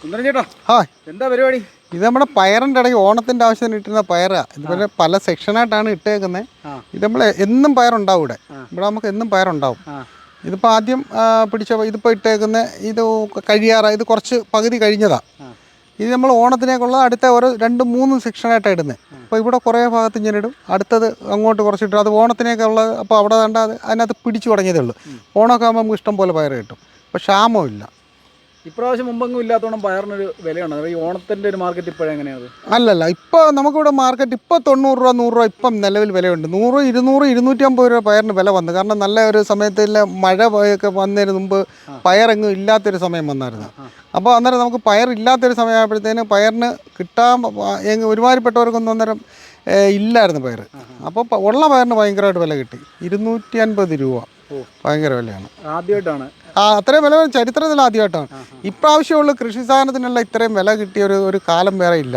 സുന്ദരൻ ചേട്ടാ ഹായ്. എന്താ പരിപാടി? ഇത് നമ്മുടെ പയറിന്റെ ഇടയ്ക്ക് ഓണത്തിന്റെ ആവശ്യത്തിന് ഇട്ടുന്ന പയറാ. ഇതുപോലെ പല സെക്ഷനായിട്ടാണ് ഇട്ടേക്കുന്നത് ഇത് നമ്മൾ എന്നും പയറുണ്ടാവും ഇവിടെ. ഇവിടെ നമുക്ക് എന്നും പയറുണ്ടാവും. ഇതിപ്പോൾ ആദ്യം പിടിച്ച ഇതിപ്പോൾ ഇട്ടേക്കുന്ന ഇത് കഴിയാറ ഇത് കുറച്ച് പകുതി കഴിഞ്ഞതാ. ഇത് നമ്മൾ ഓണത്തിനേക്കുള്ള അടുത്ത ഓരോ രണ്ട് മൂന്ന് സെക്ഷനായിട്ടാണ് ഇടുന്നത് അപ്പോൾ ഇവിടെ കുറേ ഭാഗത്ത് ഇങ്ങനെ ഇടും. അടുത്തത് അങ്ങോട്ട് കുറച്ചിട്ട് അത് ഓണത്തിനൊക്കെ ഉള്ള അപ്പോൾ അവിടെ കണ്ട അത് അതിനകത്ത് പിടിച്ചു തുടങ്ങിയതേ ഉള്ളൂ. ഓണമൊക്കെ ആകുമ്പോൾ നമുക്ക് ഇഷ്ടം പോലെ പയർ കിട്ടും. അപ്പോൾ ക്ഷാമമില്ല ഇപ്രാവശ്യം മുമ്പെങ്ങും ഇല്ലാത്തോണം പയറിനൊരു വിലയാണ്. ഈ ഓണത്തിന്റെ ഒരു മാർക്കറ്റ് ഇപ്പോഴെങ്ങനെയാണ് അല്ലല്ല ഇപ്പോൾ നമുക്കിവിടെ മാർക്കറ്റ് ഇപ്പോൾ തൊണ്ണൂറ് രൂപ നൂറ് രൂപ ഇപ്പം നിലവിൽ വിലയുണ്ട്. നൂറ് ഇരുന്നൂറ് ഇരുന്നൂറ്റമ്പത് രൂപ പയറിന് വില വന്നു. കാരണം നല്ല ഒരു സമയത്തിൽ മഴ ഒക്കെ വന്നതിന് മുമ്പ് പയറെങ്ങും ഇല്ലാത്തൊരു സമയം വന്നായിരുന്നു. അപ്പോൾ അന്നേരം നമുക്ക് പയർ ഇല്ലാത്തൊരു സമയമായപ്പോഴത്തേന് പയറിന് കിട്ടാൻ ഒരുമാതിരിപ്പെട്ടവർക്കൊന്നും അന്നേരം ഇല്ലായിരുന്നു പയർ അപ്പോൾ ഉള്ള പയറിന് ഭയങ്കരമായിട്ട് വില കിട്ടി. ഇരുന്നൂറ്റി അൻപത് രൂപ. ഭയങ്കര വിലയാണ്. ആദ്യമായിട്ടാണ്. ആ അത്രയും വില ചരിത്രത്തിൽ ആദ്യമായിട്ടാണ്. ഇപ്രാവശ്യമുള്ള കൃഷി സാധനത്തിനുള്ള ഇത്രയും വില കിട്ടിയ ഒരു ഒരു കാലം വേറെ ഇല്ല.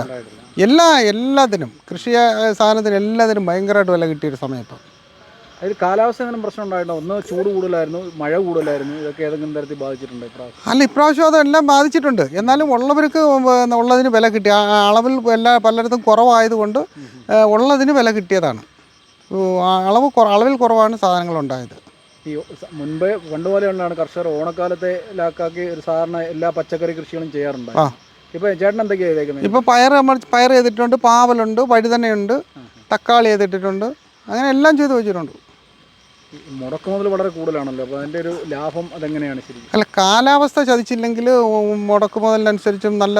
എല്ലാ എല്ലാത്തിനും കൃഷി സാധനത്തിന് എല്ലാത്തിനും ഭയങ്കരമായിട്ട് വില കിട്ടിയ ഒരു സമയം ഇപ്പം അതിൽ കാലാവസ്ഥ എന്തെങ്കിലും പ്രശ്നം ഉണ്ടായിട്ടോ ഒന്ന് ചൂട് കൂടുതലായിരുന്നു മഴ കൂടുതലായിരുന്നു ഇതൊക്കെ ഏതെങ്കിലും തരത്തിൽ ബാധിച്ചിട്ടുണ്ട് ഇപ്രാവശ്യം? അല്ല ഇപ്രാവശ്യം അതെല്ലാം ബാധിച്ചിട്ടുണ്ട്. എന്നാലും ഉള്ളവർക്ക് ഉള്ളതിന് വില കിട്ടി. അളവിൽ എല്ലാ പലയിടത്തും കുറവായതുകൊണ്ട് ഉള്ളതിന് വില കിട്ടിയതാണ്. അളവ് കുറ- അളവിൽ കുറവാണ് സാധനങ്ങൾ ഉണ്ടായത്. ഈ മുൻപ് പണ്ട് പോലെയുള്ളതാണ് കർഷകർ ഓണക്കാലത്തെ ലാക്കാക്കി ഒരു സാധാരണ എല്ലാ പച്ചക്കറി കൃഷികളും ചെയ്യാറുണ്ട്. ഇപ്പൊ ചേട്ടൻ എന്തൊക്കെയാ ചെയ്തേക്കുന്നത്? ഇപ്പോൾ പയർ നമ്മൾ പയർ ചെയ്തിട്ടുണ്ട് പാവലുണ്ട് വഴുതനയുണ്ട് തക്കാളി ചെയ്തിട്ടുണ്ട് അങ്ങനെ എല്ലാം ചെയ്തു വെച്ചിട്ടുണ്ട്. മുടക്കുമുതൽ മുടക്ക് മുതൽ വളരെ കൂടുതലാണല്ലോ. അപ്പോൾ അതിന്റെ ഒരു ലാഭം അതെങ്ങനെയാണ് ശരി അല്ല കാലാവസ്ഥ ചതിച്ചില്ലെങ്കിൽ മുടക്ക് മുതലിനനുസരിച്ചും നല്ല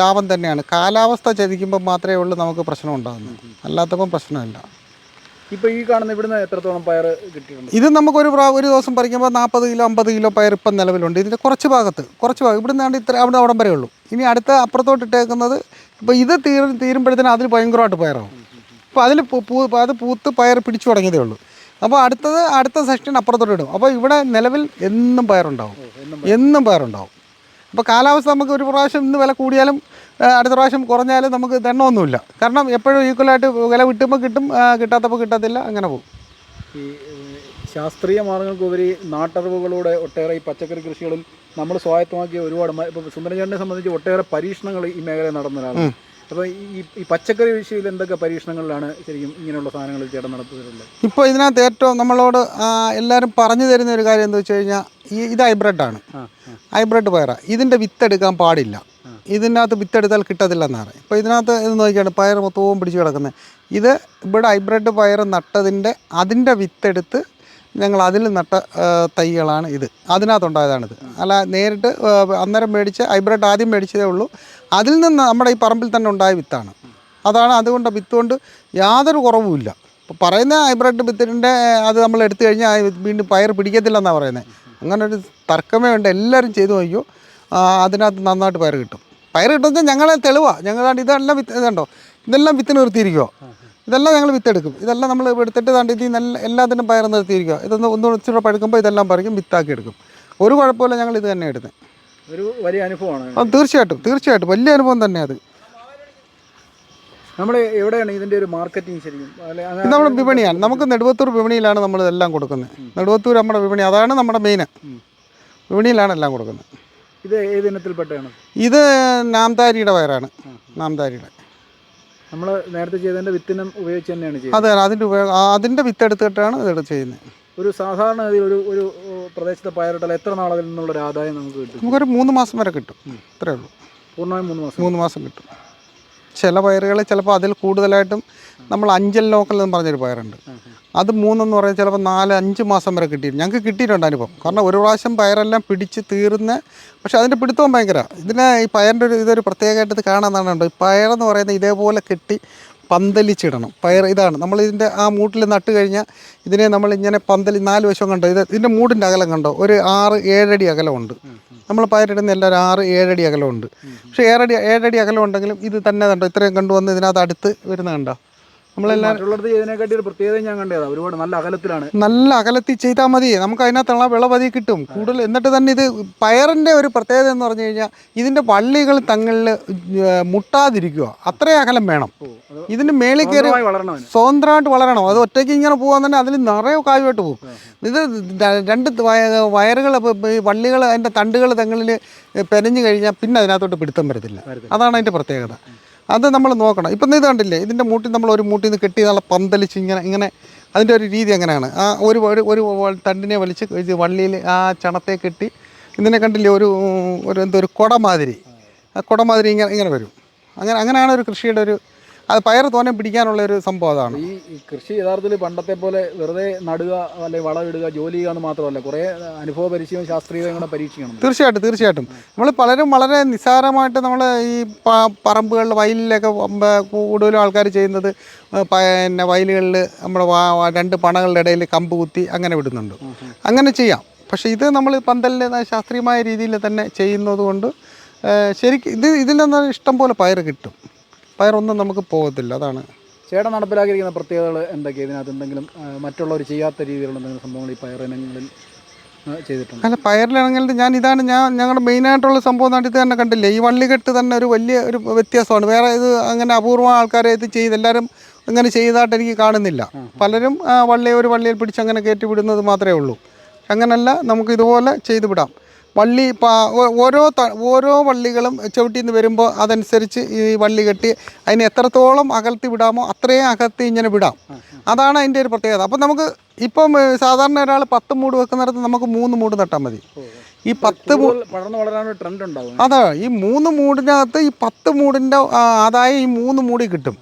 ലാഭം തന്നെയാണ്. കാലാവസ്ഥ ചതിക്കുമ്പോൾ മാത്രമേ ഉള്ളൂ നമുക്ക് പ്രശ്നം ഉണ്ടാകുന്നത് അല്ലാത്തപ്പം പ്രശ്നമില്ല. ഇപ്പൊ ഈ കാണുന്ന ഇവിടുന്ന് എത്രത്തോളം പയർ കിട്ടിയിട്ടുണ്ട്? ഇത് നമുക്കൊരു ഒരു ദിവസം പറിക്കുമ്പോൾ നാൽപ്പത് കിലോ അമ്പത് കിലോ പയർ ഇപ്പം നിലവിലുണ്ട്. ഇതിന്റെ കുറച്ച് ഭാഗത്ത് കുറച്ച് ഭാഗം. ഇവിടെ നിന്നാണ് ഇത്ര അവിടെ അവിടം വരെ ഉള്ളൂ. ഇനി അടുത്ത അപ്പുറത്തോട്ട് ഇട്ടേക്കുന്നത് ഇപ്പോൾ ഇത് തീർ തീരുമ്പോഴത്തേനും അതിൽ ഭയങ്കരമായിട്ട് പയറാവും. അപ്പോൾ അതിൽ പൂ അത് പൂത്ത് പയർ പിടിച്ചു തുടങ്ങിയതേ ഉള്ളൂ. അപ്പോൾ അടുത്തത് അടുത്ത സെക്ഷൻ അപ്പുറത്തോട്ട് ഇടും. അപ്പോൾ ഇവിടെ നിലവിൽ എന്നും പയറുണ്ടാവും. എന്നും പയറുണ്ടാവും. അപ്പോൾ കാലാവസ്ഥ നമുക്ക് ഒരു പ്രാവശ്യം ഇന്ന് വില കൂടിയാലും അടുത്ത പ്രാവശ്യം കുറഞ്ഞാലും നമുക്ക് തെണ്ണമൊന്നുമില്ല കാരണം എപ്പോഴും ഈക്വലായിട്ട് വില കിട്ടുമ്പോൾ കിട്ടും കിട്ടാത്തപ്പോൾ കിട്ടത്തില്ല അങ്ങനെ പോകും. ഈ ശാസ്ത്രീയ മാർഗങ്ങൾക്കുപരി നാട്ടറിവുകളോടെ ഒട്ടേറെ ഈ പച്ചക്കറി കൃഷികളിൽ നമ്മൾ സ്വായത്തമാക്കിയ ഒരുപാട് ഇപ്പോൾ ഇപ്പൊ സുന്ദരചേട്ടനെ സംബന്ധിച്ച് ഒട്ടേറെ പരീക്ഷണങ്ങൾ ഈ മേഖലയിൽ നടന്ന ഒരാളാണ് അപ്പോൾ ഈ ഈ പച്ചക്കറി കൃഷിയിൽ എന്തൊക്കെ പരീക്ഷണങ്ങളിലാണ് ശരിക്കും ഇങ്ങനെയുള്ള സാധനങ്ങൾ ചേട്ടൻ നടത്തുന്നത് ഇപ്പോൾ ഇതിനകത്ത് ഏറ്റവും നമ്മളോട് എല്ലാവരും പറഞ്ഞു തരുന്ന ഒരു കാര്യം എന്താ വെച്ച് കഴിഞ്ഞാൽ ഈ ഇത് ഹൈബ്രിഡാണ് ഹൈബ്രിഡ് പയറ. ഇതിന്റെ വിത്തെടുക്കാൻ പാടില്ല. ഇതിനകത്ത് വിത്തെടുത്താൽ കിട്ടത്തില്ല എന്നാണ് ഇപ്പോൾ ഇതിനകത്ത് ഇത് നോക്കിയാണ് പയർ മൊത്തവും പിടിച്ച് കിടക്കുന്നത്. ഇത് ഇവിടെ ഹൈബ്രിഡ് പയർ നട്ടതിന്റെ അതിന്റെ വിത്തെടുത്ത് ഞങ്ങൾ അതിൽ നട്ട തൈകളാണ് ഇത്. അതിനകത്തുണ്ടായതാണിത്. അല്ല നേരിട്ട് അന്നേരം മേടിച്ച് ഹൈബ്രിഡ് ആദ്യം മേടിച്ചതേ ഉള്ളൂ. അതിൽ നിന്ന് നമ്മുടെ ഈ പറമ്പിൽ തന്നെ ഉണ്ടായ വിത്താണ്. അതാണ് അതുകൊണ്ട് വിത്ത് കൊണ്ട് യാതൊരു കുറവുമില്ല ഇപ്പോൾ പറയുന്ന ഹൈബ്രിഡ് വിത്തിന്റെ അത് നമ്മൾ എടുത്തു കഴിഞ്ഞാൽ വീണ്ടും പയർ പിടിക്കത്തില്ലെന്നാണ് പറയുന്നത് അങ്ങനെ ഒരു തർക്കമേ ഉണ്ട്. എല്ലാവരും ചെയ്തു നോക്കിയോ അതിനകത്ത് നന്നായിട്ട് പയർ കിട്ടും. പയർ കിട്ടുന്നത് ഞങ്ങളെ തെളിവാണ് ഞങ്ങൾ ഇതെല്ലാം വിത്ത് ഇതുണ്ടോ? ഇതെല്ലാം വിത്ത് നിർത്തിയിരിക്കുമോ ഇതെല്ലാം ഞങ്ങൾ വിത്തെടുക്കും. ഇതെല്ലാം നമ്മൾ എടുത്തിട്ട് താണ്ട് നല്ല എല്ലാത്തിനും പയർ നിർത്തിയിരിക്കുക ഇതൊന്ന് ഒന്ന് ഇച്ചിരി പഴുക്കുമ്പോൾ ഇതെല്ലാം പറയും വിത്താക്കി എടുക്കും. ഒരു കുഴപ്പമില്ല ഞങ്ങൾ ഇത് തന്നെ എടുക്കുന്നത് ഒരു വലിയ അനുഭവമാണ്. തീർച്ചയായിട്ടും തീർച്ചയായിട്ടും. വലിയ അനുഭവം തന്നെ അത്. നമ്മൾ എവിടെയാണ് ഇതിന്റെ ഒരു മാർക്കറ്റിംഗ് ശരിക്കും? നമ്മൾ ഇത് വിപണിയാണ്. നമുക്ക് നെടുവത്തൂർ വിപണിയിലാണ് നമ്മൾ ഇതെല്ലാം കൊടുക്കുന്നത്. നെടുവത്തൂർ നമ്മുടെ വിപണി അതാണ് നമ്മുടെ മെയിൻ വിപണിയിലാണ് എല്ലാം കൊടുക്കുന്നത്. ഇത് ഏത് ഇനത്തിൽപ്പെട്ടാണ് ഇത് നാംതാരിയുടെ വയറാണ്. നാംതാരിയുടെ നമ്മൾ നേരത്തെ ചെയ്തതിന്റെ വിത്തിനം ഉപയോഗിച്ച് തന്നെയാണ് ചെയ്യുന്നത് അത് അതിന്റെ ഉപയോഗം അതിന്റെ വിത്ത് എടുത്തിട്ടാണ് ഇത് ചെയ്യുന്നത്. ഒരു സാധാരണ ഗതിയിൽ ഒരു ഒരു പ്രദേശത്തെ പയറിട്ടാൽ എത്ര നാളതിൽ നിന്നുള്ള ഒരു ആദായം നമുക്ക് കിട്ടും? നമുക്കൊരു മൂന്ന് മാസം വരെ കിട്ടും. അത്രേ ഉള്ളൂ. പൂർണമായും മൂന്ന് മാസം. മൂന്ന് മാസം കിട്ടും. ചില പയറുകൾ ചിലപ്പോൾ അതിൽ കൂടുതലായിട്ടും നമ്മൾ അഞ്ചൽ ലോക്കൽ എന്ന് പറഞ്ഞൊരു പയറുണ്ട്. അത് മൂന്നെന്ന് പറഞ്ഞാൽ ചിലപ്പോൾ നാല് അഞ്ച് മാസം വരെ കിട്ടിയിരുന്നു ഞങ്ങൾക്ക് കിട്ടിയിട്ടുണ്ട് അനുഭവം. കാരണം ഒരു പ്രാവശ്യം പയറെല്ലാം പിടിച്ച് തീർന്ന പക്ഷേ അതിന്റെ പിടുത്തവും ഭയങ്കര. ഇതിനെ ഈ പയറിന്റെ ഒരു ഇതൊരു പ്രത്യേകമായിട്ട് ഇത് കാണാൻ ഈ പയറെന്ന് പറയുന്നത് ഇതേപോലെ കെട്ടി പന്തലിച്ചിടണം. പയർ ഇതാണ്. നമ്മൾ ഇതിന്റെ ആ മൂട്ടിൽ നട്ട് കഴിഞ്ഞാൽ ഇതിനെ നമ്മൾ ഇങ്ങനെ പന്തലി നാല് വശം കണ്ടോ? ഇത് ഇതിന്റെ മൂടിന്റെ അകലം കണ്ടോ? ഒരു ആറ് ഏഴടി അകലമുണ്ട്. നമ്മൾ പയറിടുന്ന എല്ലാം ഒരു ആറ് ഏഴടി അകലമുണ്ട്. പക്ഷേ ഏഴടി ഏഴടി അകലം ഉണ്ടെങ്കിലും ഇത് തന്നെ കണ്ടോ? ഇത്രയും കണ്ടുവന്ന് ഇതിനകത്ത് അടുത്ത് വരുന്ന കണ്ടോ? നമ്മളെല്ലാം മറ്റുള്ളിടത്ത് ചെയ്തതിനെക്കാട്ടി ഒരു പ്രത്യേകത ഞാൻ കണ്ടതാ ഒരുപാട് നല്ല അകലത്തിലാണ്. നല്ല അകലത്തിൽ ചെയ്താൽ മതി. നമുക്ക് അതിനകത്തുള്ള വിളവതി കിട്ടും. കൂടുതൽ എന്നിട്ട് തന്നെ ഇത് പയറിന്റെ ഒരു പ്രത്യേകത എന്ന് പറഞ്ഞു കഴിഞ്ഞാൽ ഇതിന്റെ വള്ളികൾ തങ്ങളിൽ മുട്ടാതിരിക്കുക. അത്രയും അകലം വേണം. ഇതിന് ഇതിന്റെ മേളിൽ കയറി സ്വതന്ത്രമായിട്ട് വളരണം. അത് ഒറ്റയ്ക്ക് ഇങ്ങനെ പോകാൻ തന്നെ അതിൽ നിറയെ കായുമായിട്ട് പോകും. ഇത് രണ്ട് വയ- വയറുകൾ വള്ളികൾ അതിന്റെ തണ്ടുകൾ തങ്ങളിൽ പെനഞ്ഞു കഴിഞ്ഞാൽ പിന്നെ അതിനകത്തോട്ട് പിടുത്തം വരത്തില്ല. അതാണ് അതിന്റെ പ്രത്യേകത. അത് നമ്മൾ നോക്കണം. ഇപ്പം ഇത് കണ്ടില്ലേ? ഇതിന്റെ മൂട്ടി നമ്മൾ ഒരു മൂട്ടിൽ നിന്ന് കെട്ടി നല്ല പന്തലിച്ച് ഇങ്ങനെ ഇങ്ങനെ അതിന്റെ ഒരു രീതി അങ്ങനെയാണ്. ആ ഒരു ഒരു തണ്ടിനെ വലിച്ച് വള്ളിയിൽ ആ ചണത്തെ കെട്ടി ഇതിനെ കണ്ടില്ലേ ഒരു ഒരു എന്തോ ഒരു കുട മാതിരി. ആ കുട മാതിരി ഇങ്ങനെ ഇങ്ങനെ വരും. അങ്ങനെ അങ്ങനെയാണ് ഒരു കൃഷിയുടെ ഒരു അത് പയർ തോനെ പിടിക്കാനുള്ള ഒരു സംഭവം അതാണ്. ഈ കൃഷി യഥാർത്ഥത്തിൽ പണ്ടത്തെ പോലെ വെറുതെ നടുക അല്ലെങ്കിൽ വളമിടുക ജോലി ചെയ്യുക എന്ന് മാത്രമല്ല കുറേ അനുഭവ പരിശീലനം ശാസ്ത്രീയതയും കൂടെ പരീക്ഷിക്കണം തീർച്ചയായിട്ടും തീർച്ചയായിട്ടും. നമ്മൾ പലരും വളരെ നിസ്സാരമായിട്ട് നമ്മൾ ഈ പറമ്പുകളിൽ വയലിലൊക്കെ കൂടുതലും ആൾക്കാർ ചെയ്യുന്നത് പിന്നെ വയലുകളിൽ നമ്മുടെ രണ്ട് പണകളുടെ ഇടയിൽ കമ്പ് കുത്തി അങ്ങനെ വിടുന്നുണ്ട്. അങ്ങനെ ചെയ്യാം. പക്ഷേ ഇത് നമ്മൾ പന്തലിന്റെ ശാസ്ത്രീയമായ രീതിയിൽ തന്നെ ചെയ്യുന്നത് കൊണ്ട് ശരിക്കും ഇത് ഇതിൽ നിന്ന് ഇഷ്ടം പോലെ പയർ കിട്ടും. പയറൊന്നും നമുക്ക് പോകത്തില്ല അതാണ്. ചേട്ടൻ നടപ്പിലാക്കിയിരിക്കുന്ന പ്രത്യേകതകൾ എന്തൊക്കെയാണ് ഇതിനകത്ത് എന്തെങ്കിലും മറ്റുള്ളവർ ചെയ്യാത്ത രീതിയിലുള്ള എന്തെങ്കിലും സംഭവങ്ങൾ ഈ പയറിനങ്ങളിൽ ചെയ്തിട്ടുണ്ട്? അല്ല പയറിലാണെങ്കിൽ ഞാൻ ഇതാണ് ഞാൻ ഞങ്ങളുടെ മെയിനായിട്ടുള്ള സംഭവം നാട്ടിൽ ഇത് തന്നെ കണ്ടില്ലേ ഈ വള്ളികെട്ട് തന്നെ ഒരു വലിയ ഒരു വ്യത്യാസമാണ്. വേറെ ഇത് അങ്ങനെ അപൂർവ ആൾക്കാരെ ഇത് ചെയ്ത് എല്ലാവരും അങ്ങനെ ചെയ്തതായിട്ട് എനിക്ക് കാണുന്നില്ല. പലരും വള്ളിയെ വള്ളി ഒരു വള്ളിയിൽ പിടിച്ച് അങ്ങനെ കയറ്റി വിടുന്നത് മാത്രമേ ഉള്ളൂ. അങ്ങനല്ല നമുക്ക് ഇതുപോലെ ചെയ്തു വിടാം. വള്ളി ഓരോ ത- ഓരോ വള്ളികളും ചവിട്ടിൽ നിന്ന് വരുമ്പോൾ അതനുസരിച്ച് ഈ വള്ളി കെട്ടി അതിന് എത്രത്തോളം അകൽത്തി വിടാമോ അത്രയും അകത്തി ഇങ്ങനെ വിടാം. അതാണ് അതിന്റെ ഒരു പ്രത്യേകത. അപ്പം നമുക്ക് ഇപ്പം സാധാരണ ഒരാൾ പത്ത് മൂട് വെക്കുന്നിടത്ത് നമുക്ക് മൂന്ന് മൂട് നട്ടാൽ മതി. ഈ പത്ത് പടർന്നു വളരാനൊരു ട്രെൻഡ് ഉണ്ടാവും അതാ ഈ മൂന്ന് മൂടിനകത്ത് ഈ പത്ത് മൂടിന്റെ ആദായം ഈ മൂന്ന് മൂടി കിട്ടും.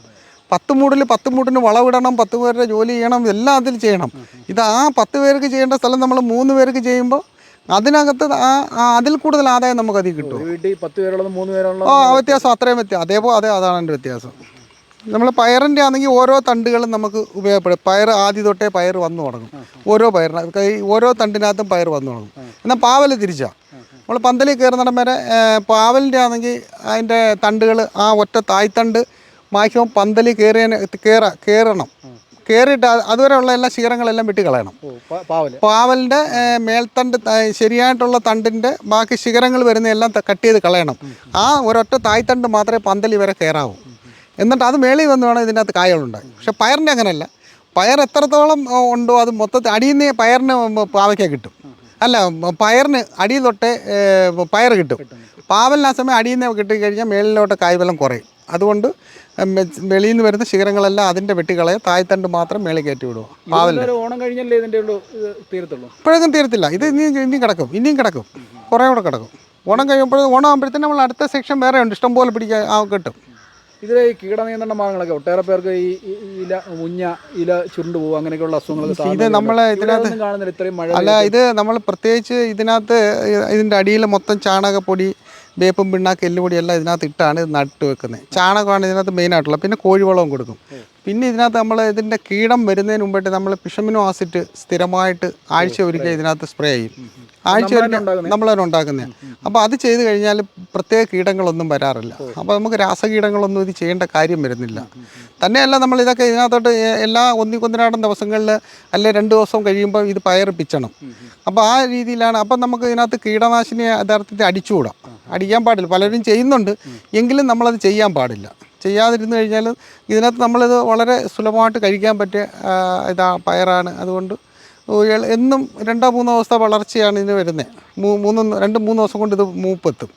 പത്ത് മൂടിൽ പത്ത് മൂടിന് വളവിടണം പത്ത് പേരുടെ ജോലി ചെയ്യണം എല്ലാം അതിൽ ചെയ്യണം. ഇത് ആ പത്ത് പേർക്ക് ചെയ്യേണ്ട സ്ഥലം നമ്മൾ മൂന്ന് പേർക്ക് ചെയ്യുമ്പോൾ അതിനകത്ത് ആ അതിൽ കൂടുതൽ ആദായം നമുക്ക് അതിൽ കിട്ടും വീട്ടിൽ പത്ത് പേരുള്ളത് മൂന്ന് പേരുള്ളത് ആ വ്യത്യാസം അത്രയും വ്യത്യാസം അതേപോലെ അതെ അതാണ് എന്റെ വ്യത്യാസം. നമ്മൾ പയറിന്റെ ആണെങ്കിൽ ഓരോ തണ്ടുകളും നമുക്ക് ഉപയോഗപ്പെടും. പയർ ആദ്യ തൊട്ടേ പയർ വന്നു തുടങ്ങും. ഓരോ പയറിന് ഓരോ തണ്ടിനകത്തും പയർ വന്നു തുടങ്ങും. എന്നാൽ പാവൽ തിരിച്ചാണ് നമ്മൾ പന്തലിൽ കയറുന്നിടം വരെ പാവലിന്റെ ആണെങ്കിൽ അതിന്റെ തണ്ടുകൾ ആ ഒറ്റ തായ്തണ്ട് മാക്സിമം പന്തലിൽ കയറിയ കയറ കയറണം. കയറിയിട്ട് അതുവരെ അതുവരെയുള്ള എല്ലാ ശിഖരങ്ങളെല്ലാം വെട്ടിക്കളയണം. കളയണം പാവലിന്റെ മേൽത്തണ്ട് ശരിയായിട്ടുള്ള തണ്ടിന്റെ ബാക്കി ശിഖരങ്ങൾ വരുന്ന എല്ലാം കട്ട് ചെയ്ത് കളയണം. ആ ഒരൊറ്റ തായ്തണ്ട് മാത്രമേ പന്തലി വരെ കയറാവൂ. എന്നിട്ട് അത് മേളിൽ വന്ന് വേണം ഇതിനകത്ത് കായകളുണ്ടായി പക്ഷെ പയറിന്റെ അങ്ങനെയല്ല. പയർ എത്രത്തോളം ഉണ്ടോ അത് മൊത്തത്തിൽ അടിയിൽ നിന്ന് പയറിന് പാവയ്ക്ക കിട്ടും. അല്ല പയറിന് അടിയിൽ തൊട്ടേ പയർ കിട്ടും. പാവലിന് ആ സമയം അടിയിൽ നിന്ന് കിട്ടിക്കഴിഞ്ഞാൽ മേളിലോട്ട് കായ്ബലം കുറയും. അതുകൊണ്ട് വെളിയിൽ നിന്ന് വരുന്ന ശിഖരങ്ങളെല്ലാം അതിന്റെ വെട്ടികളെ തായ്തണ്ട് മാത്രം മേളിൽ കയറ്റി വിടും. ഓണം കഴിഞ്ഞല്ലേ ഇതിന്റെ തീരത്തുള്ളൂ? ഇപ്പോഴൊന്നും തീരത്തില്ല. ഇത് ഇനി ഇനിയും കിടക്കും ഇനിയും കിടക്കും. കുറേ കൂടെ കിടക്കും. ഓണം കഴിയുമ്പോൾ ഓണം ആകുമ്പോഴത്തേനും നമ്മൾ അടുത്ത സെക്ഷൻ വേറെ ഉണ്ട്. ഇഷ്ടം പോലെ പിടിക്കാൻ കിട്ടും. ഇതിലെ ഈ കീടനിയന്ത്രണ മാർഗങ്ങളൊക്കെ ഒട്ടേറെ പേർക്ക് ഈ ഈ ഇല മുഞ്ഞ ഇല ചുരുണ്ടു പോകും അങ്ങനെയൊക്കെയുള്ള അസുഖങ്ങൾ ഇത് നമ്മൾ ഇതിനകത്ത് കാണുന്നില്ല ഇത്രയും മഴ അല്ല ഇത് നമ്മൾ പ്രത്യേകിച്ച് ഇതിനകത്ത് ഇതിന്റെ അടിയിൽ മൊത്തം ചാണകപ്പൊടി വേപ്പും പിണ്ണാക്ക് എല്ലുപൊടി എല്ലാം ഇതിനകത്ത് ഇട്ടാണ് ഇത് നട്ട് വെക്കുന്നത്. ചാണകമാണ് ഇതിനകത്ത് മെയിനായിട്ടുള്ളത് പിന്നെ കോഴിവളവും കൊടുക്കും. പിന്നെ ഇതിനകത്ത് നമ്മൾ ഇതിന്റെ കീടം വരുന്നതിന് മുമ്പായിട്ട് നമ്മൾ പിഷമിനോ ആസിഡ് സ്ഥിരമായിട്ട് ആഴ്ച ഒരിക്കൽ ഇതിനകത്ത് സ്പ്രേ ചെയ്യും. ആഴ്ച ഒരിക്കൽ നമ്മൾ തന്നെ ഉണ്ടാക്കുന്നത്. അപ്പോൾ അത് ചെയ്ത് കഴിഞ്ഞാൽ പ്രത്യേക കീടങ്ങളൊന്നും വരാറില്ല. അപ്പോൾ നമുക്ക് രാസകീടങ്ങളൊന്നും ഇത് ചെയ്യേണ്ട കാര്യം വരുന്നില്ല. തന്നെയല്ല നമ്മൾ ഇതൊക്കെ ഇതിനകത്തോട്ട് എല്ലാ ഒന്നിക്കൊന്നിനാടൻ ദിവസങ്ങളിൽ അല്ലെ രണ്ട് ദിവസം കഴിയുമ്പോൾ ഇത് പയർ പിച്ചണം അപ്പോൾ ആ രീതിയിലാണ്. അപ്പം നമുക്ക് ഇതിനകത്ത് കീടനാശിനി യഥാർത്ഥത്തിൽ അടിച്ചുകൂടാം. അടിക്കാൻ പാടില്ല. പലരും ചെയ്യുന്നുണ്ട്. എങ്കിലും നമ്മളത് ചെയ്യാൻ പാടില്ല. ചെയ്യാതിരുന്നു കഴിഞ്ഞാൽ ഇതിനകത്ത് നമ്മളിത് വളരെ സുലഭമായിട്ട് കഴിക്കാൻ പറ്റിയ ഇതാ പയറാണ്. അതുകൊണ്ട് എന്നും രണ്ടോ മൂന്നോ ദിവസത്തെ വളർച്ചയാണ് ഇതിന് വരുന്നത് മൂ മൂന്ന് രണ്ട് മൂന്ന് ദിവസം കൊണ്ട് ഇത് മൂപ്പെത്തും.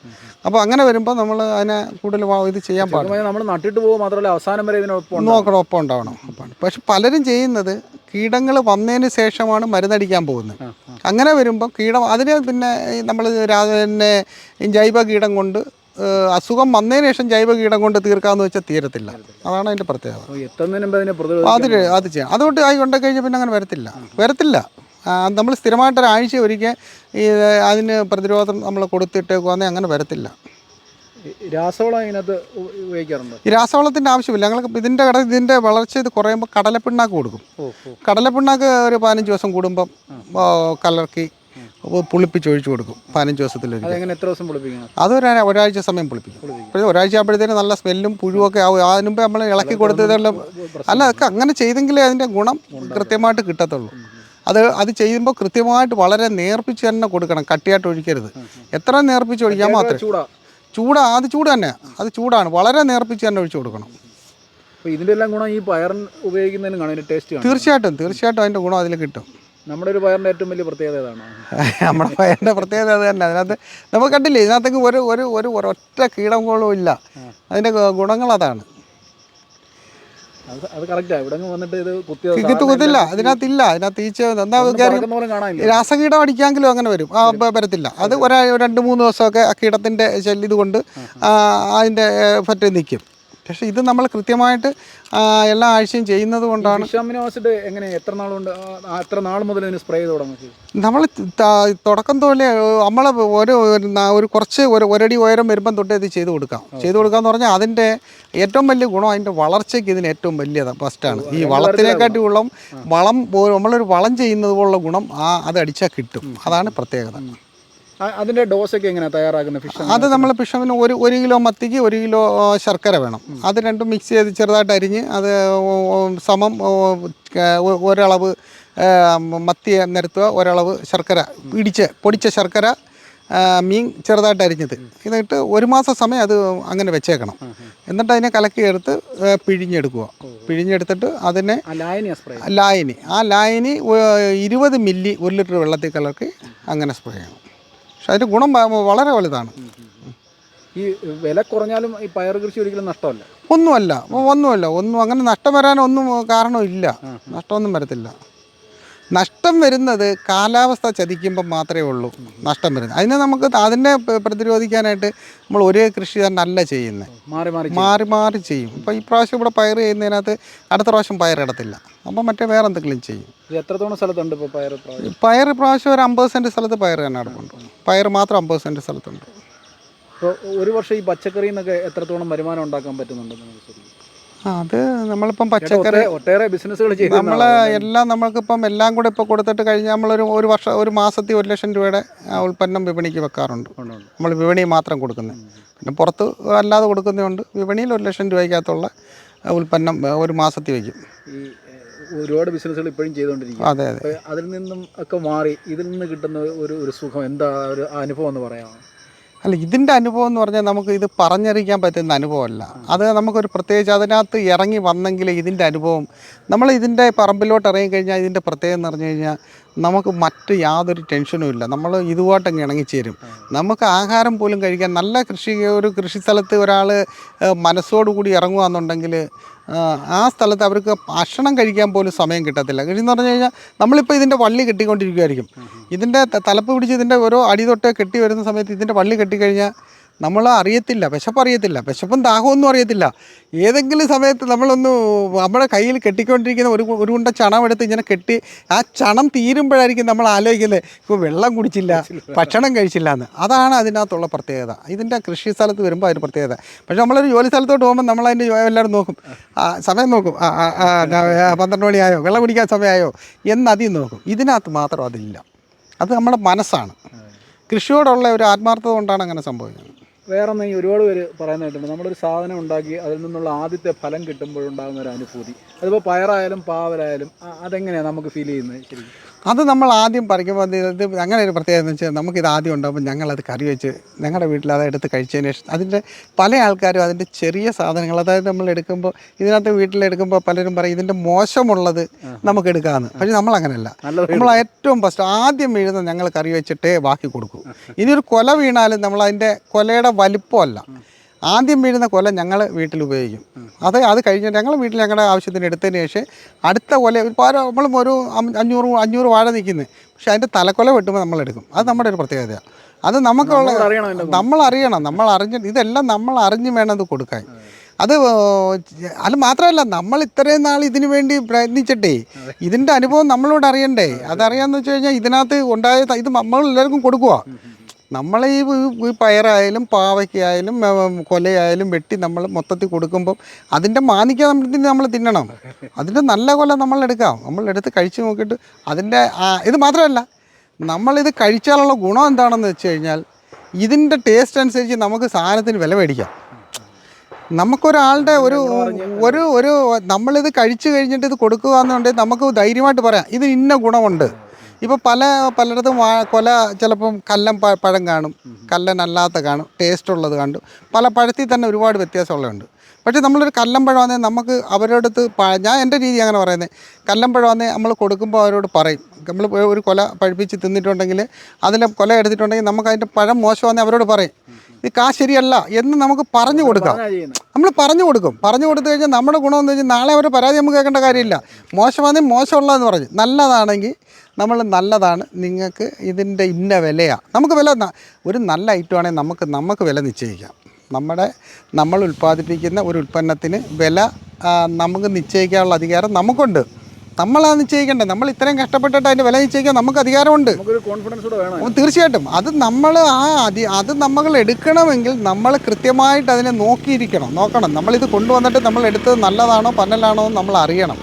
അപ്പോൾ അങ്ങനെ വരുമ്പോൾ നമ്മൾ അതിനെ കൂടുതൽ ഇത് ചെയ്യാൻ പാടില്ല. നമ്മൾ നട്ടിട്ട് പോകുക മാത്രമല്ല അവസാനം വരെ ഇതിനൊപ്പം. നോക്കണം ഒപ്പം ഉണ്ടാവണം. പക്ഷെ പലരും ചെയ്യുന്നത് കീടങ്ങൾ വന്നതിന് ശേഷമാണ് മരുന്നടിക്കാൻ പോകുന്നത്. അങ്ങനെ വരുമ്പോൾ കീടം അതിന് പിന്നെ നമ്മൾ പിന്നെ ജൈവ കീടം കൊണ്ട് അസുഖം വന്നതിന് ശേഷം ജൈവ കീടം കൊണ്ട് തീർക്കാന്ന് വെച്ചാൽ തീരത്തില്ല. അതാണ് അതിന്റെ പ്രത്യേകത. അതിൽ അത് ചെയ്യാം. അതുകൊണ്ട് ആയി കൊണ്ടു കഴിഞ്ഞാൽ പിന്നെ അങ്ങനെ വരത്തില്ല. വരത്തില്ല. നമ്മൾ സ്ഥിരമായിട്ട് ഒരാഴ്ച ഒരിക്കൽ ഈ അതിന് പ്രതിരോധം നമ്മൾ കൊടുത്തിട്ടേക്കുവാണെങ്കിൽ അങ്ങനെ വരത്തില്ല. രാസവളം ഉപയോഗിക്കാറുണ്ട്? ഈ രാസവളത്തിന്റെ ആവശ്യമില്ല. ഞങ്ങൾ ഇതിന്റെ കട ഇതിന്റെ വളർച്ച ഇത് കുറയുമ്പോൾ കടലപ്പിണ്ണാക്ക് കൊടുക്കും. കടലപ്പിണ്ണാക്ക് ഒരു പതിനഞ്ച് ദിവസം കൂടുമ്പം കലർക്കി പുളിപ്പിച്ച് ഒഴിച്ചു കൊടുക്കും. പതിനഞ്ച് ദിവസത്തിൽ അത് എത്ര ദിവസം പുളിപ്പിക്കണം? അതൊരു ഒരാഴ്ച സമയം പുളിപ്പിക്കും. ഒരാഴ്ച ആകുമ്പോഴത്തേനും നല്ല സ്മെല്ലും പുഴുവൊക്കെ ആവും. അതിന് മുമ്പ് നമ്മൾ ഇളക്കി കൊടുത്തതല്ല അല്ല അതൊക്കെ അങ്ങനെ ചെയ്തെങ്കിലേ അതിന്റെ ഗുണം കൃത്യമായിട്ട് കിട്ടത്തുള്ളൂ. അത് അത് ചെയ്യുമ്പോൾ കൃത്യമായിട്ട് വളരെ നേർപ്പിച്ച് തന്നെ കൊടുക്കണം. കട്ടിയായിട്ട് ഒഴിക്കരുത്. എത്ര നേർപ്പിച്ച് ഒഴിക്കാൻ അത്ര ചൂടാ അത് ചൂട് തന്നെ. അത് ചൂടാണ്. വളരെ നേർപ്പിച്ച് തന്നെ ഒഴിച്ചു കൊടുക്കണം. അപ്പോൾ ഇതിന്റെ എല്ലാം ഗുണം ഈ പയർ ഉപയോഗിക്കുന്നതിനും കാണും അതിന്റെ ടേസ്റ്റ് കാണും. തീർച്ചയായിട്ടും തീർച്ചയായിട്ടും അതിന്റെ ഗുണം അതിൽ കിട്ടും. നമ്മുടെ ഒരു പയറിന്റെ ഏറ്റവും വലിയ പ്രത്യേകത ഏതാണ്? നമ്മുടെ പയറിന്റെ പ്രത്യേകത അത് തന്നെ. അതിനകത്ത് നമുക്ക് കണ്ടില്ലേ ഇതിനകത്തേക്ക് ഒരു ഒരു ഒരു ഒരൊറ്റ കീടങ്ങളും ഇല്ല. അതിന്റെ ഗുണങ്ങൾ അതാണ്. അത് കറക്റ്റാണ് ഇവിടെ വന്നിട്ട് ഇത് കുത്തിയത് കിത്ത് കുത്തില്ല. അതിനകത്തില്ല അതിനകത്ത് ഈച്ച എന്താ കാണാനില്ല. രാസകീടം അടിക്കാമെങ്കിലും അങ്ങനെ വരും. ആ വരത്തില്ല. അത് ഒരാ രണ്ട് മൂന്ന് ദിവസമൊക്കെ ആ കീടത്തിന്റെ ശല്യം അതിന്റെ കൊണ്ട് അതിന്റെ എഫക്റ്റ് നിൽക്കും പക്ഷേ ഇത് നമ്മൾ കൃത്യമായിട്ട് എല്ലാ ആഴ്ചയും ചെയ്യുന്നത് കൊണ്ടാണ്. വിഷാമിനോ ആസിഡ് എങ്ങനെ എത്ര എത്ര നാൾ മുതൽ ഇതിന് സ്പ്രേ ചെയ്ത് തുടങ്ങി നമ്മൾ തുടക്കം തോലെ നമ്മൾ ഒരു ഒരു കുറച്ച് ഒരു ഒരടി ഉയരം വരുമ്പം തൊട്ടേ ഇത് ചെയ്ത് കൊടുക്കാം. ചെയ്ത് കൊടുക്കാന്ന് പറഞ്ഞാൽ അതിന്റെ ഏറ്റവും വലിയ ഗുണം അതിന്റെ വളർച്ചയ്ക്ക് ഇതിന് ഏറ്റവും വലിയ ഫസ്റ്റാണ് ഈ വളത്തിനെക്കാട്ടി വളം നമ്മളൊരു വളം ചെയ്യുന്നത് പോലുള്ള ഗുണം ആ അത് അടിച്ചാൽ കിട്ടും. അതാണ് പ്രത്യേകത. അതിന്റെ ഡോസ് ഒക്കെ എങ്ങനെയാ തയ്യാറാക്കുന്നത്? ഫിഷ് അത് നമ്മൾ ഫിഷമിന് ഒരു ഒരു കിലോ മത്തിക്ക് ഒരു കിലോ ശർക്കര വേണം. അത് രണ്ടും മിക്സ് ചെയ്ത് ചെറുതായിട്ട് അരിഞ്ഞ് അത് സമം ഒരളവ് മത്തി നിരത്തുക ഒരളവ് ശർക്കര ഇടിച്ച് പൊടിച്ച ശർക്കര മീൻ ചെറുതായിട്ട് അരിഞ്ഞത്. എന്നിട്ട് ഒരു മാസം സമയം അത് അങ്ങനെ വെച്ചേക്കണം. എന്നിട്ട് അതിനെ കലക്കി എടുത്ത് പിഴിഞ്ഞെടുക്കുക. പിഴിഞ്ഞെടുത്തിട്ട് അതിനെ ലായനി ആ ലായനി ഇരുപത് മില്ലി ഒരു ലിറ്റർ വെള്ളത്തിൽ കലക്കി അങ്ങനെ സ്പ്രേ ചെയ്യണം. പക്ഷെ അതിന്റെ ഗുണം വളരെ വലുതാണ്. ഈ വില കുറഞ്ഞാലും ഈ പയർ കൃഷി ഒരിക്കലും നഷ്ടമല്ല? ഒന്നുമല്ല ഒന്നുമല്ല ഒന്നും അങ്ങനെ നഷ്ടം വരാനൊന്നും കാരണമില്ല. നഷ്ടമൊന്നും വരത്തില്ല. നഷ്ടം വരുന്നത് കാലാവസ്ഥ ചതിക്കുമ്പോൾ മാത്രമേ ഉള്ളൂ. നഷ്ടം വരുന്നത്. അതിനെ നമുക്ക് അതിനെ പ്രതിരോധിക്കാനായിട്ട് നമ്മൾ ഒരേ കൃഷി തന്നെ അല്ല ചെയ്യുന്നത്. മാറി മാറി മാറി മാറി ചെയ്യും. ഇപ്പോൾ ഈ പ്രാവശ്യം ഇവിടെ പയർ ചെയ്യുന്നതിനകത്ത് അടുത്ത പ്രാവശ്യം പയറിടത്തില്ല അപ്പം മറ്റേ വേറെ എന്തെങ്കിലും ചെയ്യും. എത്രത്തോളം സ്ഥലത്തുണ്ട് ഇപ്പോൾ പയർ പയർ പ്രാവശ്യം ഒരു അമ്പത് സെന്റ് സ്ഥലത്ത് പയർ തന്നെ അടുപ്പുണ്ട് പയർ മാത്രം അമ്പത് സെന്റ് സ്ഥലത്തുണ്ട്. ഇപ്പോൾ ഒരു വർഷം ഈ പച്ചക്കറിയിൽ നിന്നൊക്കെ എത്രത്തോളം വരുമാനം ഉണ്ടാക്കാൻ പറ്റുന്നുണ്ടെന്ന് അത് നമ്മളിപ്പം പച്ചക്കറി ഒട്ടേറെ ബിസിനസ്സുകൾ നമ്മൾ ചെയ്യുന്ന എല്ലാം നമ്മൾക്കിപ്പം എല്ലാം കൂടെ ഇപ്പോൾ കൊടുത്തിട്ട് കഴിഞ്ഞാൽ നമ്മളൊരു ഒരു വർഷം ഒരു മാസത്തിൽ ഒരു ലക്ഷം രൂപയുടെ ഉൽപ്പന്നം വിപണിക്ക് വെക്കാറുണ്ട്. നമ്മൾ വിപണി മാത്രം കൊടുക്കുന്നത്. പിന്നെ പുറത്ത് അല്ലാതെ കൊടുക്കുന്നതുകൊണ്ട് വിപണിയിൽ ഒരു ലക്ഷം രൂപയ്ക്കകത്തുള്ള ഉൽപ്പന്നം ഒരു മാസത്തിൽ വയ്ക്കും. ഒരുപാട് ബിസിനസ്സുകൾ ഇപ്പോഴും ചെയ്തുകൊണ്ടിരിക്കും അതെ അതെ. അതിൽ നിന്നും ഒക്കെ മാറി ഇതിൽ നിന്ന് കിട്ടുന്ന ഒരു ഒരു സുഖം എന്താ? ഒരു അനുഭവം എന്ന് പറയാമോ? അല്ല ഇതിന്റെ അനുഭവം എന്ന് പറഞ്ഞാൽ നമുക്ക് ഇത് പറഞ്ഞറിയിക്കാൻ പറ്റുന്ന അനുഭവമല്ല. അത് നമുക്കൊരു പ്രത്യേകിച്ച് അതിനകത്ത് ഇറങ്ങി വന്നെങ്കിൽ ഇതിന്റെ അനുഭവം നമ്മൾ ഇതിന്റെ പറമ്പിലോട്ട് ഇറങ്ങി കഴിഞ്ഞാൽ ഇതിന്റെ പ്രത്യേകത എന്ന് പറഞ്ഞു കഴിഞ്ഞാൽ നമുക്ക് മറ്റ് യാതൊരു ടെൻഷനും ഇല്ല. നമ്മൾ ഇതുമായിട്ടങ്ങ് ഇണങ്ങിച്ചേരും. നമുക്ക് ആഹാരം പോലും കഴിക്കാൻ നല്ല കൃഷി ഒരു കൃഷി സ്ഥലത്ത് ഒരാൾ മനസ്സോടുകൂടി ഇറങ്ങുകയെന്നുണ്ടെങ്കിൽ ആ സ്ഥലത്ത് അവർക്ക് ഭക്ഷണം കഴിക്കാൻ പോലും സമയം കിട്ടത്തില്ല. എന്ന് പറഞ്ഞു കഴിഞ്ഞാൽ നമ്മളിപ്പോൾ ഇതിന്റെ വള്ളി കെട്ടിക്കൊണ്ടിരിക്കുമായിരിക്കും ഇതിന്റെ തലപ്പ് പിടിച്ച് ഇതിന്റെ ഓരോ അടി തൊട്ട് കെട്ടി വരുന്ന സമയത്ത് ഇതിന്റെ വള്ളി കെട്ടിക്കഴിഞ്ഞാൽ നമ്മൾ അറിയത്തില്ല വിശപ്പ് അറിയത്തില്ല വിശപ്പും ദാഹമൊന്നും അറിയത്തില്ല. ഏതെങ്കിലും സമയത്ത് നമ്മളൊന്ന് നമ്മുടെ കയ്യിൽ കെട്ടിക്കൊണ്ടിരിക്കുന്ന ഒരു ഒരു കൊണ്ട ചണം എടുത്ത് ഇങ്ങനെ കെട്ടി ആ ചണം തീരുമ്പോഴായിരിക്കും നമ്മൾ ആലോചിക്കുന്നത് ഇപ്പോൾ വെള്ളം കുടിച്ചില്ല ഭക്ഷണം കഴിച്ചില്ല എന്ന് അതാണ് അതിനകത്തുള്ള പ്രത്യേകത. ഇതിന്റെ കൃഷി സ്ഥലത്ത് വരുമ്പോൾ അതിന് പ്രത്യേകത. പക്ഷേ നമ്മളൊരു ജോലി സ്ഥലത്തോട്ട് പോകുമ്പോൾ നമ്മൾ അതിന്റെ എല്ലാവരും നോക്കും. ആ, സമയം നോക്കും. പന്ത്രണ്ട് മണിയായോ? വെള്ളം കുടിക്കാൻ സമയമായോ? എന്ന് അതിൽ നോക്കും. ഇതിനകത്ത് മാത്രം അതില്ല. അത് നമ്മുടെ മനസ്സാണ്. കൃഷിയോടുള്ള ഒരു ആത്മാർത്ഥത കൊണ്ടാണ് അങ്ങനെ സംഭവിക്കുന്നത്. വേറെ ഒന്ന് ഈ ഒരുപാട് പേര് പറയുന്നതായിട്ടുണ്ട് നമ്മളൊരു സാധനം ഉണ്ടാക്കി അതിൽ നിന്നുള്ള ആദ്യത്തെ ഫലം കിട്ടുമ്പോഴുണ്ടാകുന്ന ഒരു അനുഭൂതി. അതിപ്പോൾ പയറായാലും പാവലായാലും അതെങ്ങനെയാണ് നമുക്ക് ഫീൽ ചെയ്യുന്നത് ശരിക്കും? അത് നമ്മൾ ആദ്യം പറിക്കുമ്പോൾ ഇത് അങ്ങനെ ഒരു പ്രത്യേകത എന്ന് വെച്ചാൽ നമുക്കിത് ആദ്യം ഉണ്ടാകുമ്പോൾ ഞങ്ങളത് കറി വെച്ച് ഞങ്ങളുടെ വീട്ടിൽ അത് എടുത്ത് കഴിച്ചതിന് ശേഷം അതിന്റെ പല ആൾക്കാരും അതിന്റെ ചെറിയ സാധനങ്ങൾ അതായത് നമ്മൾ എടുക്കുമ്പോൾ ഇതിനകത്ത് വീട്ടിലെടുക്കുമ്പോൾ പലരും പറയും ഇതിന്റെ മോശമുള്ളത് നമുക്ക് എടുക്കാമെന്ന് പക്ഷേ നമ്മൾ അങ്ങനെയല്ല. നമ്മൾ ഏറ്റവും ഫസ്റ്റ് ആദ്യം വീഴുന്ന ഞങ്ങൾ കറി വെച്ചിട്ടേ ബാക്കി കൊടുക്കൂ. ഇനി ഒരു കൊല വീണാലും നമ്മൾ അതിന്റെ കൊലയുടെ വലിപ്പമല്ല. ആദ്യം വീഴുന്ന കൊല ഞങ്ങൾ വീട്ടിൽ ഉപയോഗിക്കും. അത് അത് കഴിഞ്ഞ് ഞങ്ങൾ വീട്ടിൽ ഞങ്ങളുടെ ആവശ്യത്തിന് എടുത്തതിന് ശേഷം അടുത്ത കൊല ഒരു നമ്മളും ഒരു അഞ്ഞൂറ് അഞ്ഞൂറ് വാഴ നിൽക്കുന്നത് പക്ഷേ അതിന്റെ തലക്കൊല വെട്ടുമ്പോൾ നമ്മൾ എടുക്കും. അത് നമ്മുടെ ഒരു പ്രത്യേകതയാണ് അത് നമുക്കുള്ള നമ്മൾ അറിയണം. നമ്മൾ അറിഞ്ഞ ഇതെല്ലാം നമ്മൾ അറിഞ്ഞ് വേണം അത് കൊടുക്കാൻ. അത് അത് മാത്രമല്ല നമ്മൾ ഇത്രയും നാൾ ഇതിനു വേണ്ടി പ്രയത്നിച്ചിട്ടേ ഇതിന്റെ അനുഭവം നമ്മളോട് അറിയണ്ടേ? അതറിയാന്ന് വെച്ച് കഴിഞ്ഞാൽ ഇതിനകത്ത് ഉണ്ടായ ഇത് നമ്മൾ എല്ലാവർക്കും കൊടുക്കുക നമ്മൾ ഈ പയറായാലും പാവയ്ക്കായാലും കൊലയായാലും വെട്ടി നമ്മൾ മൊത്തത്തിൽ കൊടുക്കുമ്പം അതിന്റെ മാനിക്ക നമ്മൾ നമ്മൾ തിന്നണം. അതിന്റെ നല്ല കൊല നമ്മൾ എടുക്കാം. നമ്മൾ എടുത്ത് കഴിച്ച് നോക്കിയിട്ട് അതിന്റെ ഇത് മാത്രമല്ല നമ്മളിത് കഴിച്ചാലുള്ള ഗുണം എന്താണെന്ന് വെച്ച് കഴിഞ്ഞാൽ ഇതിന്റെ ടേസ്റ്റ് അനുസരിച്ച് നമുക്ക് സാധനത്തിന് വില മേടിക്കാം. നമുക്കൊരാളുടെ ഒരു ഒരു ഒരു നമ്മളിത് കഴിച്ചു കഴിഞ്ഞിട്ട് ഇത് കൊടുക്കുക എന്നുണ്ടെങ്കിൽ നമുക്ക് ധൈര്യമായിട്ട് പറയാം ഇതിന് ഇന്ന ഗുണമുണ്ട്. ഇപ്പോൾ പല പലയിടത്തും വാ- കൊല ചിലപ്പം കല്ലൻ പഴം കാണും. കല്ലൻ അല്ലാത്ത കാണും. ടേസ്റ്റ് ഉള്ളത് കണ്ടു. പല പഴത്തിൽ തന്നെ ഒരുപാട് വ്യത്യാസമുള്ളതുണ്ട് പക്ഷേ നമ്മളൊരു കല്ലം പഴമാണെങ്കിൽ നമുക്ക് അവരോട് ഞാൻ എന്റെ രീതി അങ്ങനെ പറയുന്നത് കല്ലം പഴമാണെങ്കിൽ നമ്മൾ കൊടുക്കുമ്പോൾ അവരോട് പറയും. നമ്മൾ ഒരു കൊല പഴുപ്പിച്ച് തിന്നിട്ടുണ്ടെങ്കിൽ അതിലെ കൊല എടുത്തിട്ടുണ്ടെങ്കിൽ നമുക്ക് അതിന്റെ പഴം മോശമാണെന്ന് അവരോട് പറയും. ഇത് കാ ശരിയല്ല എന്ന് നമുക്ക് പറഞ്ഞു കൊടുക്കാം. നമ്മൾ പറഞ്ഞു കൊടുക്കും. പറഞ്ഞു കൊടുത്തു കഴിഞ്ഞാൽ നമ്മുടെ ഗുണമെന്ന് വെച്ചാൽ നാളെ അവർ പരാതി നമുക്ക് കേൾക്കേണ്ട കാര്യമില്ല. മോശമാണെങ്കിൽ മോശമുള്ളതെന്ന് പറഞ്ഞു. നല്ലതാണെങ്കിൽ നമ്മൾ നല്ലതാണ്. നിങ്ങൾക്ക് ഇതിന്റെ ഇന്ന വിലയാണ് നമുക്ക് വില ഒരു നല്ല ഐറ്റം ആണെങ്കിൽ നമുക്ക് നമുക്ക് വില നിശ്ചയിക്കാം. നമ്മുടെ നമ്മൾ ഉൽപ്പാദിപ്പിക്കുന്ന ഒരു ഉൽപ്പന്നത്തിന് വില നമുക്ക് നിശ്ചയിക്കാനുള്ള അധികാരം നമുക്കുണ്ട്. നമ്മളാ നിശ്ചയിക്കേണ്ടത് നമ്മൾ ഇത്രയും കഷ്ടപ്പെട്ടിട്ട് അതിന്റെ വില നിശ്ചയിക്കാൻ നമുക്ക് അധികാരമുണ്ട്. തീർച്ചയായിട്ടും. അത് നമ്മൾ ആ അതി അത് നമ്മൾ എടുക്കണമെങ്കിൽ നമ്മൾ കൃത്യമായിട്ട് അതിനെ നോക്കിയിരിക്കണം. നോക്കണം. നമ്മളിത് കൊണ്ടുവന്നിട്ട് നമ്മൾ എടുത്തത് നല്ലതാണോ പന്നലാണോ എന്ന് നമ്മൾ അറിയണം.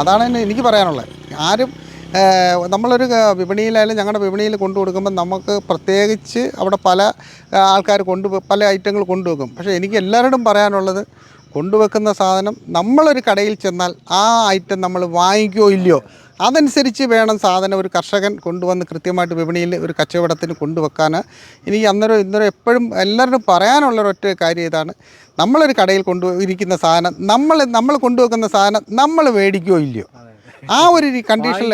അതാണ് എനിക്ക് പറയാനുള്ളത്. ആരും നമ്മളൊരു വിപണിയിലായാലും ഞങ്ങളുടെ വിപണിയിൽ കൊണ്ടു കൊടുക്കുമ്പോൾ നമുക്ക് പ്രത്യേകിച്ച് അവിടെ പല ആൾക്കാർ കൊണ്ടു പല ഐറ്റങ്ങൾ കൊണ്ടുവെക്കും പക്ഷേ എനിക്ക് എല്ലാവരോടും പറയാനുള്ളത് കൊണ്ടുവെക്കുന്ന സാധനം നമ്മളൊരു കടയിൽ ചെന്നാൽ ആ ഐറ്റം നമ്മൾ വാങ്ങിക്കുകയോ ഇല്ലയോ അതനുസരിച്ച് വേണം സാധനം ഒരു കർഷകൻ കൊണ്ടുവന്ന് കൃത്യമായിട്ട് വിപണിയിൽ ഒരു കച്ചവടത്തിന് കൊണ്ടുവെക്കാൻ എനിക്ക് അന്നേരം ഇന്നേരം എപ്പോഴും എല്ലാവരോടും പറയാനുള്ള ഒറ്റ കാര്യം ഇതാണ്. നമ്മളൊരു കടയിൽ കൊണ്ടു ഇരിക്കുന്ന സാധനം നമ്മൾ നമ്മൾ കൊണ്ടുവെക്കുന്ന സാധനം നമ്മൾ മേടിക്കുകയോ ഇല്ലയോ? ആ ഒരു കണ്ടീഷനിൽ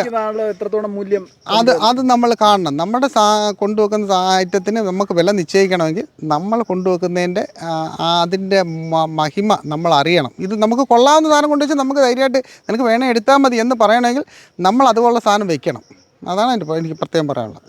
എത്രത്തോളം മൂല്യം അത് അത് നമ്മൾ കാണണം. നമ്മുടെ സാ കൊണ്ടുവെക്കുന്ന ഐറ്റത്തിന് നമുക്ക് വില നിശ്ചയിക്കണമെങ്കിൽ നമ്മൾ കൊണ്ടുവെക്കുന്നതിന്റെ അതിന്റെ മഹിമ നമ്മൾ അറിയണം. ഇത് നമുക്ക് കൊള്ളാവുന്ന സാധനം കൊണ്ടുവച്ച് നമുക്ക് ധൈര്യമായിട്ട് നിനക്ക് വേണേൽ എടുത്താൽ മതി എന്ന് പറയണമെങ്കിൽ നമ്മൾ അതുപോലുള്ള സാധനം വെക്കണം. അതാണ് എന്റെ എനിക്ക് പ്രത്യേകം പറയാനുള്ളത്.